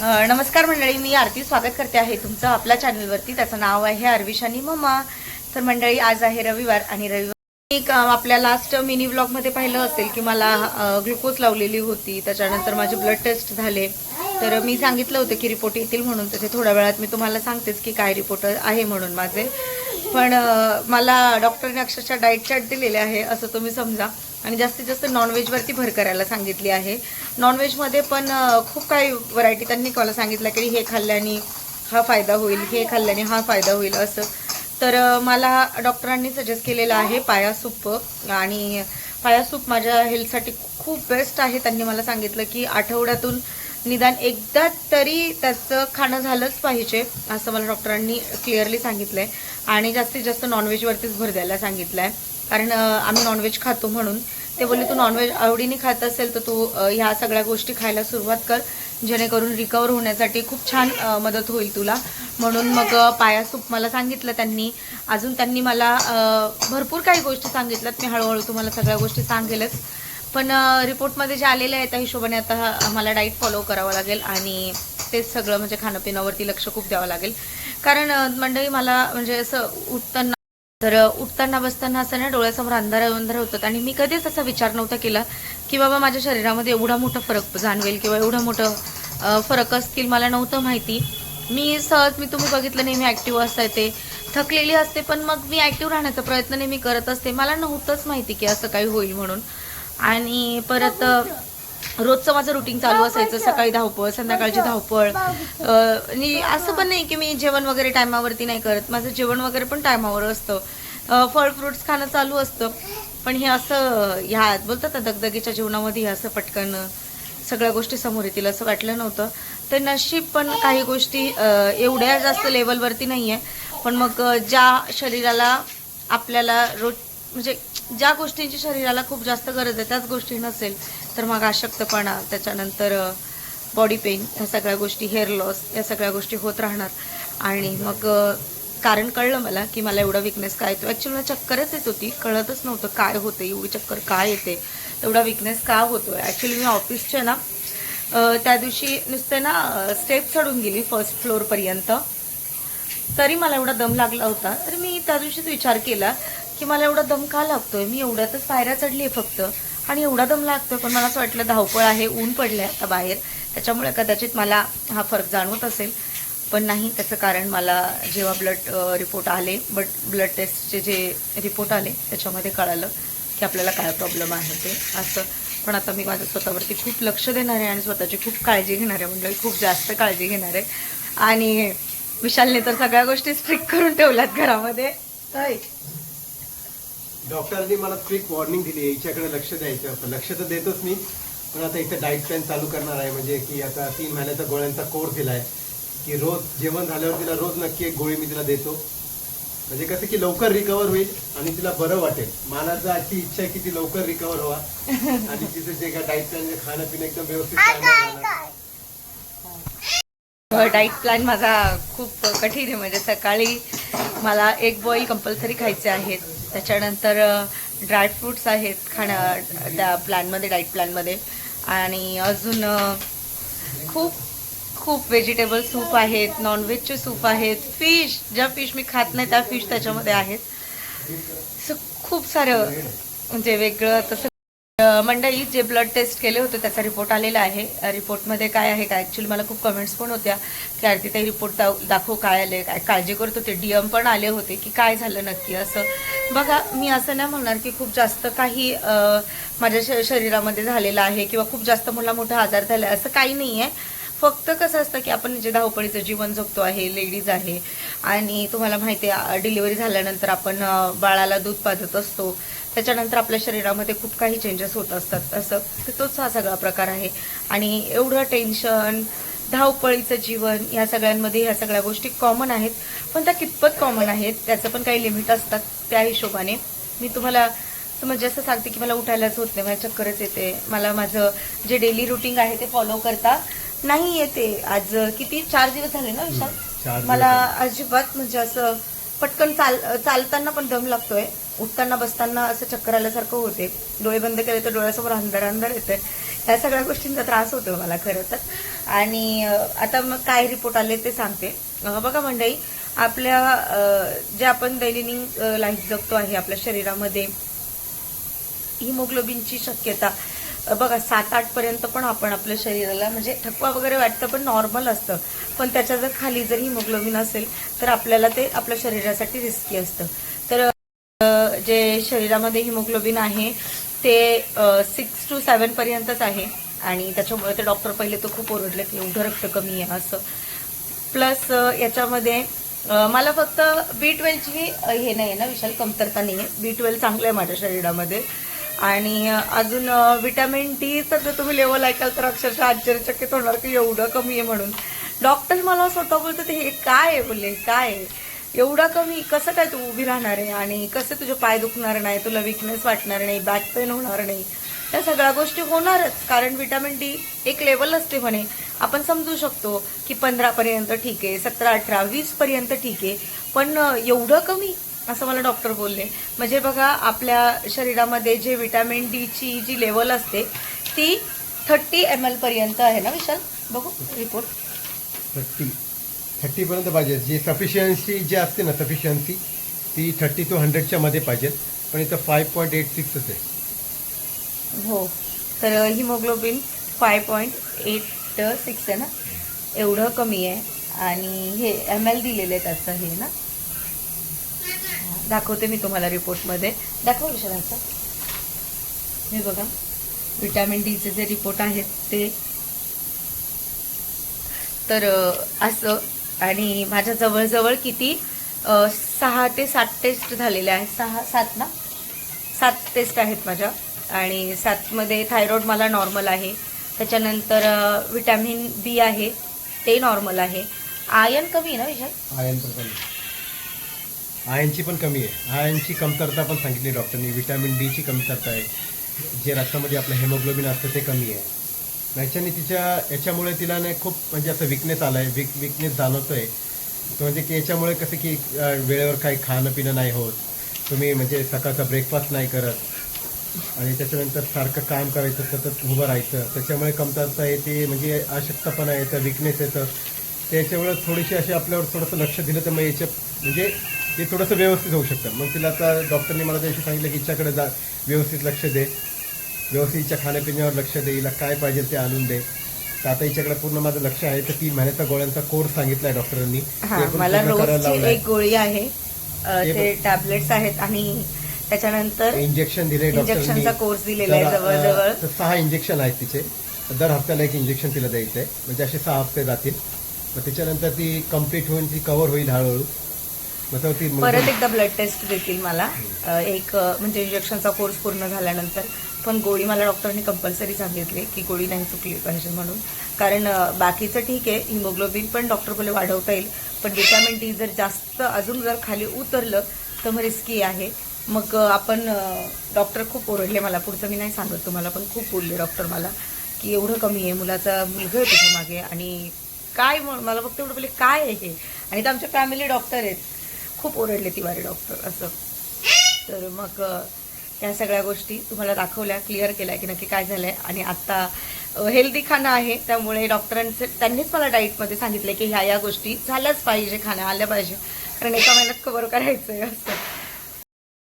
नमस्कार मंडळी मी आरती स्वागत करते आहे तुमचं आपल्या चॅनलवरती त्याचं नाव आहे अर्विशानी मम्मा तर मंडळी आज आहे रविवार आणि रविवार एक आपल्या लास्ट मिनी ब्लॉगमध्ये पाहिलं असेल की मला ग्लुकोज लावलेली होती. त्याच्यानंतर माझे ब्लड टेस्ट झाले. तर मी सांगितलं होतं की रिपोर्ट येतील म्हणून. तर ते थोड्या वेळात मी तुम्हाला सांगतेच की काय रिपोर्ट आहे म्हणून माझे. पण मला डॉक्टरने अक्षरशः डाएट चार्ट दिलेले आहे असं तुम्ही समजा. आणि जास्तीत जास्त नॉनव्हेजवरती भर करायला सांगितली आहे. नॉनव्हेजमध्ये पण खूप काही व्हरायटी त्यांनी मला सांगितलं की हे खाल्ल्याने हा फायदा होईल हे खाल्ल्याने हा फायदा होईल असं. तर मला डॉक्टरांनी सजेस्ट केलेलं आहे पाया सूप. आणि पाया सूप माझ्या हेल्थसाठी खूप बेस्ट आहे. त्यांनी मला सांगितलं की आठवड्यातून निदान एकदा तरी त्याचं खाणं झालंच पाहिजे असं मला डॉक्टरांनी क्लिअरली सांगितलं आहे आणि जास्तीत जास्त नॉनव्हेजवरतीच भर द्यायला सांगितलं आहे कारण आम्ही नॉनव्हेज खातो म्हणून. ते बोलले तू नॉनव्हेज आवडीने खात असेल तर तू ह्या सगळ्या गोष्टी खायला सुरुवात कर. जेणेकरून रिकवर होण्यासाठी खूप छान मदत होईल तुला. म्हणून मग पाया सूप मला सांगितलं त्यांनी. अजून त्यांनी मला भरपूर काही गोष्टी सांगितल्यात. मी हळूहळू तुम्हाला सगळ्या गोष्टी सांगेलच. पण रिपोर्टमध्ये जे आलेले आहे त्या हिशोबाने आता मला डाईट फॉलो करावं लागेल. आणि तेच सगळं म्हणजे खाणंपिण्यावरती लक्ष खूप द्यावं लागेल. कारण मंडळी मला म्हणजे असं उठताना तर उठताना बसताना असं ना डोळ्यासमोर अंधार अंधार होतात. आणि मी कधीच असा विचार नव्हता केला की बाबा माझ्या शरीरामध्ये एवढा मोठा फरक जाणवेल किंवा एवढं मोठं फरक असतील मला नव्हतं माहिती. मी सहज मी तुम्ही बघितलं नेहमी ॲक्टिव्ह असते ते थकलेली असते पण मग मी ॲक्टिव्ह राहण्याचा प्रयत्न नेहमी करत असते. मला नव्हतंच माहिती की असं काही होईल म्हणून. आणि परत रोजचं माझं रुटीन चालू असायचं सकाळी धावपळ संध्याकाळची धावपळ. आणि असं पण नाही की मी जेवण वगैरे टायमावरती नाही करत. माझं जेवण वगैरे पण टायमावर असतं. फळ फ्रुट्स खाणं चालू असतं. पण हे असं ह्या बोलतात ना दगदगीच्या जीवनामध्ये हे असं पटकन सगळ्या गोष्टी समोर येतील असं वाटलं नव्हतं. तर नशीब पण काही गोष्टी एवढ्या जास्त लेवलवरती नाही आहे पण मग ज्या शरीराला आपल्याला रोज म्हणजे ज्या गोष्टींची शरीराला खूप जास्त गरज आहे त्याच गोष्टी नसेल. तर मग अशक्तपणा त्याच्यानंतर बॉडी पेन ह्या सगळ्या गोष्टी हेअर लॉस या सगळ्या गोष्टी होत राहणार. आणि मग कारण कळलं मला की मला एवढा विकनेस काय येतो. ॲक्च्युली मला चक्करच येत होती. कळतच नव्हतं काय होतं एवढी चक्कर काय येते? एवढा विकनेस का होतो ॲक्च्युली मी ऑफिसच्या ना त्या दिवशी नुसते ना स्टेप चढून गेली फर्स्ट फ्लोअरपर्यंत तरी मला एवढा दम लागला होता. तर मी त्या दिवशीच विचार केला की मला एवढा दम का लागतोय? मी एवढ्यातच पायऱ्या चढली आहे फक्त. आणि एवढा दम लागतोय पण मला असं वाटलं धावपळ आहे ऊन पडले आता बाहेर. त्याच्यामुळे कदाचित मला हा फरक जाणवत असेल. पण नाही त्याचं कारण मला जेव्हा ब्लड रिपोर्ट आले बट ब्लड टेस्टचे जे रिपोर्ट आले त्याच्यामध्ये कळालं की आपल्याला काय प्रॉब्लेम आहे ते असं. पण आता मी माझ्या स्वतःवरती खूप लक्ष देणार आहे आणि स्वतःची खूप काळजी घेणार आहे. म्हणजे खूप जास्त काळजी घेणार आहे. आणि विशालने तर सगळ्या गोष्टी स्ट्रिक्ट करून ठेवल्यात घरामध्ये. डॉक्टरांनी मला क्विक वॉर्निंग दिली हिच्याकडे लक्ष द्यायचं लक्ष तर देतोच मी पण आता इथं डाईट प्लॅन चालू करणार आहे म्हणजे की आता तीन महिन्याचा गोळ्यांचा कोर्स दिलाय की रोज जेवण झाल्यावर तिला रोज नक्की एक गोळी मी तिला देतो. म्हणजे कसं की लवकर रिकवर होईल आणि तिला बरं वाटेल. मला तर आजची इच्छा आहे की ती लवकर रिकवर व्हा. आणि तिचं जे काय डाईट प्लॅन खाणं पिणं एकदम व्यवस्थित. डाईट प्लॅन माझा खूप कठीण आहे. म्हणजे सकाळी मला एक बॉईल कंपल्सरी खायचे आहेत. त्याच्यानंतर ड्रायफ्रुट्स आहेत खाण्या त्या प्लॅनमध्ये डाईट प्लॅनमध्ये आणि अजून खूप खूप व्हेजिटेबल सूप आहेत नॉनव्हेजचे सूप आहेत. फिश ज्या फिश मी खात नाही त्या फिश त्याच्यामध्ये आहेत. सो खूप सारं म्हणजे वेगळं तसं मंडळी जे ब्लड टेस्ट केले होते त्याचा रिपोर्ट आलेला आहे. रिपोर्टमध्ये काय आहे काय ॲक्च्युली मला खूप कमेंट्स पण होत्या की आरती ते रिपोर्ट दाव दाखव काय आले काय काळजी करत. होते डी एम पण आले होते की काय झालं नक्की? असं. बघा मी असं नाही म्हणणार की खूप जास्त काही माझ्या श शरीरामध्ये झालेलं आहे किंवा खूप जास्त मला मोठा आजार झाला आहे असं काही नाही आहे फक्त कसं असतं की आपण जे धावपळीचं जीवन जगतो आहे लेडीज आहे आणि तुम्हाला माहिती आहे डिलिव्हरी झाल्यानंतर आपण बाळाला दूध पाजत असतो. त्याच्यानंतर आपल्या शरीरामध्ये खूप काही चेंजेस होत असतात. असं तर तोच हा सगळा प्रकार आहे. आणि एवढं टेन्शन धावपळीचं जीवन या सगळ्यांमध्ये ह्या सगळ्या गोष्टी कॉमन आहेत. पण त्या कितपत कॉमन आहेत त्याचं पण काही लिमिट असतात. त्या हिशोबाने मी तुम्हाला म्हणजे जसं सांगते की मला उठायलाच होत नाही मला चक्करच येते. मला माझं जे डेली रुटीन आहे ते फॉलो करता. नाही येते. आज किती? चार दिवस झाले ना विशाल? मला अजिबात म्हणजे असं पटकन चाल चालताना पण दम लागतोय. उठताना बसताना असं चक्कर आल्यासारखं होते. डोळे बंद केले तर डोळ्यासमोर अंधार अंधार येते ह्या सगळ्या गोष्टींचा त्रास होतो मला खरं तर. आणि आता मग काय रिपोर्ट आले ते सांगते. बघा मंडळी आपल्या जे आपण दैनंदिन लाईफ जगतो आहे आपल्या शरीरामध्ये हिमोग्लोबिनची शक्यता बघा सात आठ पर्यंत पण आपण आपल्या शरीराला म्हणजे थकवा वगैरे वाटतं पण नॉर्मल असतं. पण त्याच्या जर खाली जर हिमोग्लोबिन असेल तर आपल्याला ते आपल्या शरीरासाठी रिस्की असतं. तर जे शरीरामध्ये हिमोग्लोबिन आहे ते सिक्स टू सेवन पर्यंतच आहे. आणि त्याच्यामुळे ते डॉक्टर पहिले तर खूप ओरडले की एवढं रक्त कमी आहे असं. प्लस याच्यामध्ये मला फक्त बी ट्वेल्वची हे नाही आहे ना विशाल कमतरता नाही आहे बी ट्वेल्व चांगलं आहे माझ्या शरीरामध्ये. आणि अजून विटॅमिन डीचं जर तुम्ही लेवल ऐकाल तर अक्षरशः आश्चर्यचकित होणार की एवढं कमी आहे म्हणून. डॉक्टर मला स्वतः बोलतात हे काय आहे बोलले? काय आहे? एवढा कमी कसं काय तू उभी राहणार आहे? आणि कसं तुझे पाय दुखणार नाही? तुला विकनेस वाटणार नाही? बॅक पेन होणार नाही? त्या सगळ्या गोष्टी होणारच कारण विटॅमिन डी एक लेवल असते म्हणे. आपण समजू शकतो की पंधरा पर्यंत ठीक आहे सतरा अठरा वीस पर्यंत ठीक आहे पण एवढं कमी असं मला डॉक्टर बोलले. म्हणजे बघा आपल्या शरीरामध्ये जे विटॅमिन डीची जी लेवल असते ती थर्टी एम एल पर्यंत आहे ना विशाल? बघू रिपोर्ट. थर्टी. थर्टी पर्यंत पाहिजे. जी सफिशियन्सी जी असते ना सफिशियन्सी ती थर्टी टू हंड्रेडच्या मध्ये पाहिजे. पण इथं फाईव्ह पॉईंट एट सिक्सच आहे. हो. तर haemoglobin five point eight six आहे ना? एवढं कमी आहे. आणि हे एम एल दिलेलं आहे त्याचं हे ना? दाखवते मी तुम्हाला रिपोर्टमध्ये. दाखवा विषयाचं हे बघा. विटॅमिन डीचे जे रिपोर्ट आहेत ते. तर असं. आणि माझ्या जवळजवळ किती सहा ते सात टेस्ट झालेल्या आहेत. सहा सात ना? सात टेस्ट आहेत माझ्या. आणि सातमध्ये थायरॉईड मला नॉर्मल आहे. त्याच्यानंतर विटॅमिन बी आहे. ते नॉर्मल आहे. आयन कमी आहे ना विशाल? आयन कमी. आयनची पण कमी आहे. आयनची कमतरता पण सांगितली डॉक्टरनी. विटॅमिन डीची कमतरता आहे. जे रक्तामध्ये आपलं हेमोग्लोबिन असतं ते कमी आहे. याच्याने तिच्या याच्यामुळे तिला नाही खूप म्हणजे असं विकनेस आला आहे विक विकनेस जाणवतो आहे तो म्हणजे की याच्यामुळे कसं की वेळेवर काही खाणं पिणं नाही होत. तुम्ही म्हणजे सकाळचा ब्रेकफास्ट नाही करत. आणि त्याच्यानंतर सारखं काम करायचं सतत उभं राहायचं. त्याच्यामुळे कमतरता येते म्हणजे अशक्तपणा येतं विकनेस येतं. त्याच्यामुळे थोडीशी अशी आपल्यावर थोडंसं लक्ष दिलं तर मग याच्या म्हणजे ते थोडंसं व्यवस्थित होऊ शकतं. मग तिला आता डॉक्टरने मला त्याशी सांगितलं की हिच्याकडे जा व्यवस्थित लक्ष दे. व्यवस्थित हिच्या खाण्यापिण्यावर लक्ष दे. हिला काय पाहिजे ते आणून दे. तर आता हिच्याकडे पूर्ण माझं लक्ष आहे. तर तीन महिन्याचा गोळ्यांचा कोर्स सांगितलाय डॉक्टरांनी हा ते पण मला पूर्ण करायला रोजची लावलंय. एक गोळी आहे. अ, ते ते टॅबलेट्स आहेत आणि त्याच्यानंतर इंजेक्शन दिले इंजेक्शनचा कोर्स दिलेला आहे जवळजवळ. तर सहा इंजेक्शन आहेत तिचे. दर हप्त्याला एक इंजेक्शन तिला द्यायचं आहे म्हणजे असे सहा हप्ते जातील. मग त्याच्यानंतर ती कंप्लीट होऊन ती कव्हर होईल हळूहळू. परत एकदा ब्लड टेस्ट देतील मला. एक म्हणजे इंजेक्शनचा कोर्स पूर्ण झाल्यानंतर. पण गोळी मला डॉक्टरांनी कंपल्सरी सांगितली की गोळी नाही चुकली पाहिजे म्हणून. कारण बाकीचं ठीक आहे. हिमोग्लोबिन पण डॉक्टर बोले वाढवता येईल. पण विटॅमिन डी जर जास्त अजून जर खाली उतरलं तर मग रिस्की आहे. मग आपण डॉक्टर खूप ओरडले मला. पुढचं मी नाही सांगत तुम्हाला पण खूप बोलले डॉक्टर मला की एवढं कमी आहे. मुलाचा मुलगा आहे तुझ्या मागे आणि काय मला फक्त एवढं बोलले काय आहे हे? आणि तर आमच्या फॅमिली डॉक्टर आहेत. खूप ओरडले तिवारी डॉक्टर असं. तर मग या त्या सगळ्या गोष्टी तुम्हाला दाखवल्या क्लिअर केल्या की नक्की काय झालंय. आणि आता हेल्दी खाणं आहे त्यामुळे डॉक्टरांचे त्यांनीच मला डाईटमध्ये सांगितलं की ह्या या गोष्टी झाल्याच पाहिजे खाणं आल्या पाहिजे. कारण एका महिन्यात कवर करायचं आहे असं.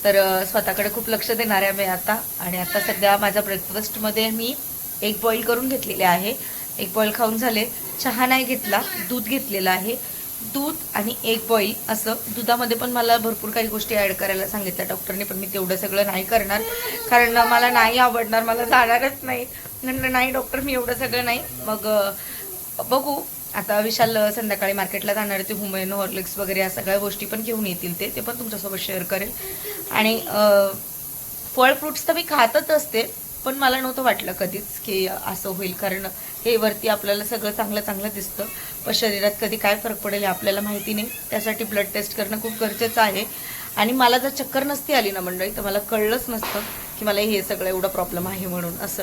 तर स्वतःकडे खूप लक्ष देणार आहे मी आता. आणि आता सध्या माझ्या ब्रेकफास्टमध्ये मी एक बॉईल करून घेतलेले आहे. एक बॉईल खाऊन झाले. चहा नाही घेतला दूध घेतलेलं आहे. दूध आणि एक बॉईल असं दुधामध्ये पण मला भरपूर काही गोष्टी ॲड करायला सांगितल्या डॉक्टरने पण मी तेवढं सगळं नाही करणार. कारण मला नाही आवडणार मला जाणारच नाही. म्हणलं नाही डॉक्टर मी एवढं सगळं नाही. मग बघू. आता विशाल संध्याकाळी मार्केटला जाणार ते हुमेन हॉर्लिक्स वगैरे या सगळ्या गोष्टी पण घेऊन येतील ते ते पण तुमच्यासोबत शेअर करेल. आणि फळ फ्रुट्स तर मी खातच असते पण मला नव्हतं वाटलं कधीच की असं होईल कारण हे वरती आपल्याला सगळं चांगलं चांगलं दिसतं. पण शरीरात कधी काय फरक पडेल आपल्याला माहिती नाही. त्यासाठी ब्लड टेस्ट करणं खूप गरजेचं आहे. आणि मला जर चक्कर नसती आली ना मंडळी तर मला कळलंच नसतं की मला हे सगळं एवढं प्रॉब्लेम आहे म्हणून असं.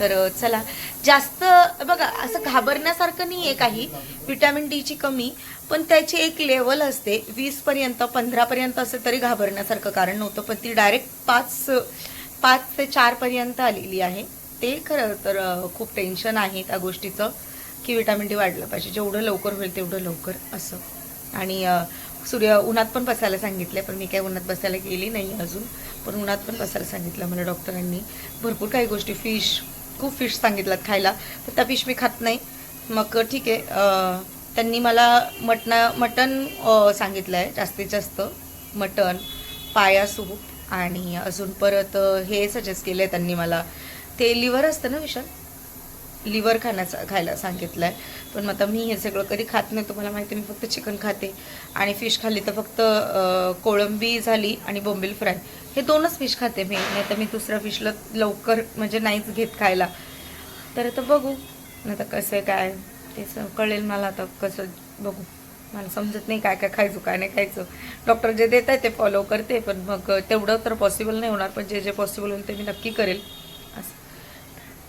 तर चला. जास्त बघा असं घाबरण्यासारखं नाही आहे काही विटॅमिन डीची कमी पण त्याची एक लेवल असते. वीसपर्यंत पंधरापर्यंत असं तरी घाबरण्यासारखं कारण नव्हतं. पण ती डायरेक्ट पाच पाच ते चारपर्यंत आलेली आहे. ते खरं तर खूप टेन्शन आहे त्या गोष्टीचं की विटॅमिन डी वाढलं पाहिजे. जेवढं लवकर होईल तेवढं लवकर असं. आणि सूर्य उन्हात पण बसायला सांगितलं पण मी काही उन्हात बसायला गेली नाही अजून. पण उन्हात पण बसायला सांगितलं मला डॉक्टरांनी. भरपूर काही गोष्टी फिश खूप फिश सांगितलं खायला. तर त्या फिश मी खात नाही. मग ठीक आहे त्यांनी मला मटणा मटण सांगितलं आहे जास्तीत जास्त. मटण पाया सूप आणि अजून परत हे सजेस्ट केलं आहे त्यांनी मला. ते लिव्हर असतं ना विशाल? लिव्हर खाण्याचा खायला सांगितलं आहे पण मग आता मी हे सगळं कधी खात नाही तुम्हाला माहिती आहे, मी फक्त चिकन खाते. आणि फिश खाल्ली तर फक्त कोळंबी झाली आणि बोंबील फ्राय हे दोनच फिश खाते मी. नाही तर मी दुसऱ्या फिशला लवकर म्हणजे नाहीच घेत खायला. तर आता बघू. आता कसं आहे काय ते कळेल मला आता कसं बघू. मला समजत नाही काय काय खायचं काय नाही खायचं. डॉक्टर जे देत आहे ते फॉलो करते पण मग तेवढं तर पॉसिबल नाही होणार पण जे जे पॉसिबल होईल ते मी नक्की करेल.